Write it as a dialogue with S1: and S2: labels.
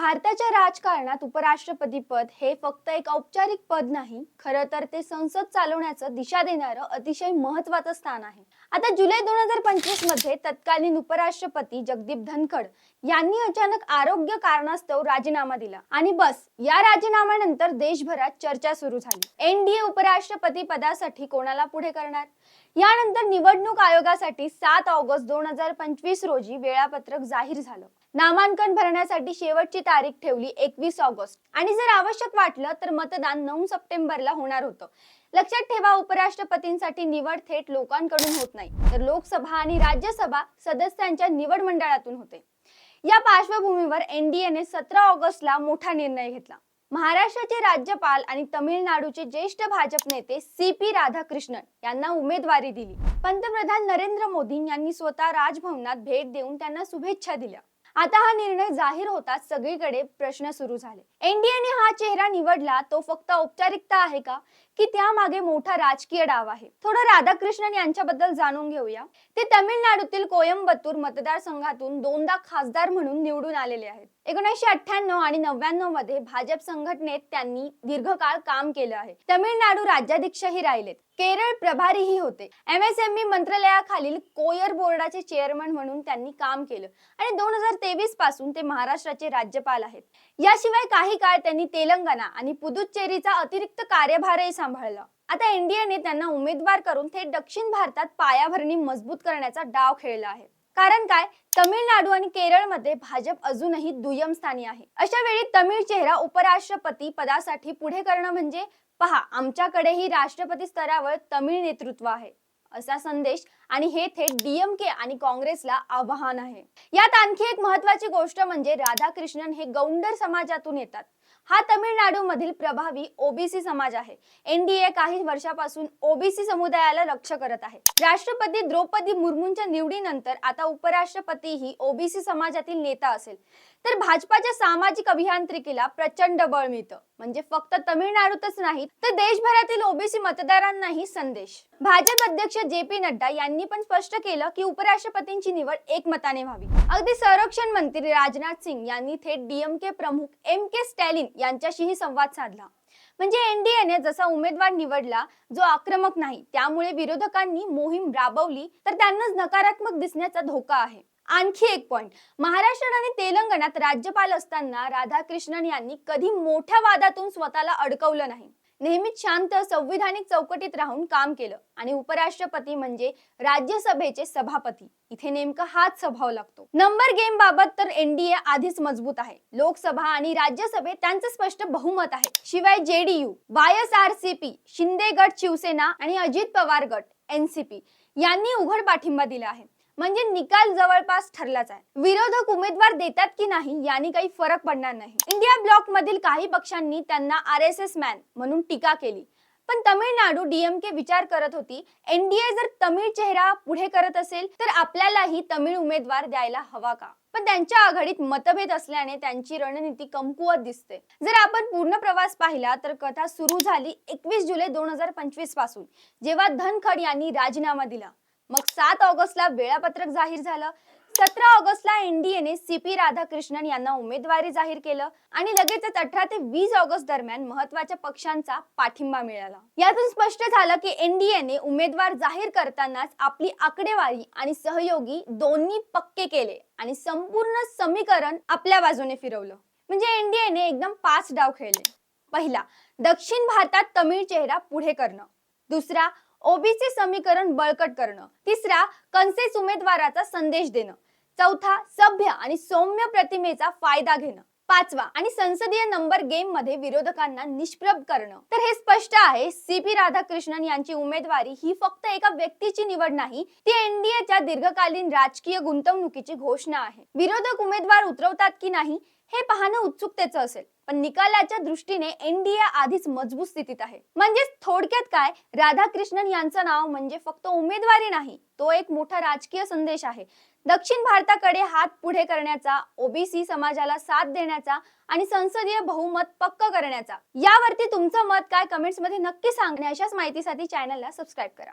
S1: भारताच्या राजकारणात उपराष्ट्रपती पद हे फक्त एक औपचारिक पद नाही खरं तर ते संसद चालवण्याचं दिशा देणारं अतिशय महत्वाचं स्थान आहे. आता जुलै दोन हजार पंचवीसमध्ये तत्कालीन उपराष्ट्रपती जगदीप धनखड यांनी अचानक आरोग्य कारणास्तव राजीनामा दिला. आणि बस या राजीनाम्यानंतर देशभरात चर्चा सुरू झाली. एनडीए उपराष्ट्रपती पदासाठी कोणाला पुढे करणार? यानंतर निवडणूक आयोगासाठी सात ऑगस्ट दोन हजार पंचवीस रोजी वेळापत्रक जाहीर झालं. नामांकन भरण्यासाठी शेवटची तारीख ठेवली एकवीस ऑगस्ट. आणि जर आवश्यक वाटलं तर मतदान नऊ सप्टेंबरला होणार होतं. लक्षात ठेवा उपराष्ट्रपतींसाठी निवड थेट लोकांकडून होत नाही. तर लोकसभा आणि राज्यसभा सदस्यांच्या निवड मंडळातून होते. या पार्श्वभूमीवर एनडीएने सतरा ऑगस्टला मोठा निर्णय घेतला. महाराष्ट्राचे राज्यपाल आणि तमिळनाडूचे ज्येष्ठ भाजप नेते सी पी राधाकृष्णन यांना उमेदवारी दिली. पंतप्रधान नरेंद्र मोदी यांनी स्वतः राजभवनात भेट देऊन त्यांना शुभेच्छा दिल्या. आता हा निर्णय जाहीर होताच सगळीकडे प्रश्न सुरू झाले. एनडीएने हा चेहरा निवडला तो फक्त औपचारिकता आहे का? की त्यामागे मोठा राजकीय डाव आहे? थोडं राधाकृष्णन यांच्याबद्दल जाणून घेऊया. ते तमिळनाडूतील कोयंबतूर मतदारसंघातून दोनदा खासदार म्हणून निवडून आलेले आहेत. एकोणीसशे अठ्ठ्याण्णव आणि नव्याण्णवमध्ये भाजप संघटनेत त्यांनी दीर्घकाळ काम केलं आहे. तमिळनाडू राज्याध्यक्षही राहिलेत. केरळ प्रभारीही होते. एमएसएमई मंत्रालयाखालील कोयर बोर्डाचे चेअरमन म्हणून त्यांनी काम केलं. आणि दोन हजार तेवीसपासून ते महाराष्ट्राचे राज्यपाल आहेत. याशिवाय काही काही काळ त्यांनी तेलंगणा आणि पुदुच्चेरीचा अतिरिक्त कार्यभारही सांभाळला. आता एनडीएने त्यांना उमेदवार करून थेट दक्षिण भारतात पायाभरणी मजबूत करण्याचा डाव खेळला आहे. कारण काय? तमिळनाडू आणि केरळमध्ये भाजप अजूनही दुय्यम स्थानी आहे. अशा वेळी तमिळ चेहरा उपराष्ट्रपती पदासाठी पुढे करणं म्हणजे पहा आमच्याकडेही राष्ट्रपती स्तरावर तमिळ नेतृत्व आहे. असा संदेश आणि हे थेट डीएमके आणि काँग्रेसला आव्हान आहे. यात आणखी एक महत्वाची गोष्ट म्हणजे राधाकृष्णन हे गौंडर समाजातून येतात. हा तमिळनाडू मधील प्रभावी ओबीसी समाज आहे. एनडीए काही वर्षापासून ओबीसी समुदायाला लक्ष करत आहे. राष्ट्रपती द्रौपदी मुर्मूंच्या निवडीनंतर आता उपराष्ट्रपती ही ओबीसी समाजातील नेता असेल. तर भाजपाच्या सामाजिक अभियांत्रिकीला प्रचंड बळ मिळतं. म्हणजे फक्त तमिळनाडूतच नाही तर देशभरातील ओबीसी मतदारांनाही संदेश. भाजप अध्यक्ष जे पी नड्डा यांनी यांनी पण स्पष्ट केलं की उपराष्ट्रपतींची निवड एकमताने व्हावी. अगदी संरक्षण मंत्री राजनाथ सिंग यांनी थेट डीएमके प्रमुख एम के स्टॅलिन यांच्याशीही संवाद साधला. म्हणजे एनडीएने जसा उमेदवार निवडला जो आक्रमक नाही त्यामुळे विरोधकांनी मोहीम राबवली तर त्यांनाच नकारात्मक दिसण्याचा धोका आहे. आणखी एक पॉइंट महाराष्ट्र आणि तेलंगणात राज्यपाल असताना राधाकृष्णन यांनी कधी मोठ्या वादातून स्वतःला अडकवलं नाही. नेहमीच शांत संविधानिक चौकटीत राहून काम केलं आणि उपराष्ट्रपती म्हणजे राज्यसभेचे सभापती. इथे नेमका हाच स्वभाव लागतो. नंबर गेम बाबत तर एनडीए आधीच मजबूत आहे. लोकसभा आणि राज्यसभेत त्यांचं स्पष्ट बहुमत आहे. शिवाय JDU Y S R C P Shinde गट शिवसेना आणि अजित पवार गट एनसीपी यांनी उघड पाठिंबा दिला आहे. म्हणजे निकाल जवळपास ठरलाच आहे. विरोधक उमेदवार देतात की नाही याने काही फरक पडणार नाही. इंडिया ब्लॉक मधील काही पक्षांनी त्यांना आर एस एस मॅन म्हणून टीका केली. पण तमिळनाडू डीएमके विचार करत होती एनडीए जर तमिळ चेहरा पुढे करत असेल तर आपल्यालाही तमिळ उमेदवार द्यायला हवा का? पण त्यांच्या आघाडीत मतभेद असल्याने त्यांची रणनीती कमकुवत दिसते. जर आपण पूर्ण प्रवास पाहिला तर कथा सुरू झाली एकवीस जुलै दोन हजार पंचवीसपासून जेव्हा धनखड यांनी राजीनामा दिला. मग सात ऑगस्टला वेळापत्रक जाहीर झालं. सतरा ऑगस्टला एनडीएने सी पी राधाकृष्णन यांना उमेदवारी जाहीर केलं आणि लगेचच अठरा ते वीस ऑगस्ट दरम्यान महत्त्वाच्या पक्षांचा पाठिंबा मिळाला. यातून स्पष्ट झालं की एनडीएने उमेदवार जाहीर करतानाच आपली आकडेवारी आणि सहयोगी दोन्ही पक्के केले आणि संपूर्ण समीकरण आपल्या बाजूने फिरवलं. म्हणजे एनडीएने एकदम पाच डाव खेळले. पहिला दक्षिण भारतात तमिळ चेहरा पुढे करणं. दुसरा ओबीसी समीकरण बळकट करणं. तिसरा कन्सेस उमेदवाराचा संदेश देणं. चौथा सभ्य आणि सौम्य प्रतिमेचा फायदा घेणं. पाचवा आणि संसदीय नंबर गेममध्ये विरोधकांना निष्प्रभ करणं. तर हे स्पष्ट आहे सी पी राधाकृष्णन यांची उमेदवारी ही फक्त एका व्यक्तीची निवड नाही ती एनडीएच्या दीर्घकालीन राजकीय गुंतवणुकीची घोषणा आहे. विरोधक उमेदवार उतरवतात की नाही हे पाहणं उत्सुकतेचं असेल पण निकालाच्या दृष्टीने एनडीए आधीच मजबूत स्थितीत आहे. म्हणजे थोडक्यात काय राधाकृष्णन यांचं नाव म्हणजे फक्त उमेदवारी नाही तो एक मोठा राजकीय संदेश आहे. दक्षिण भारताकडे हात पुढे करण्याचा ओबीसी समाजाला साथ देण्याचा आणि संसदीय बहुमत पक्क करण्याचा. यावरती तुमचं मत काय कमेंट्समध्ये नक्की सांगणे अशाच माहितीसाठी चॅनलला सबस्क्राईब करा.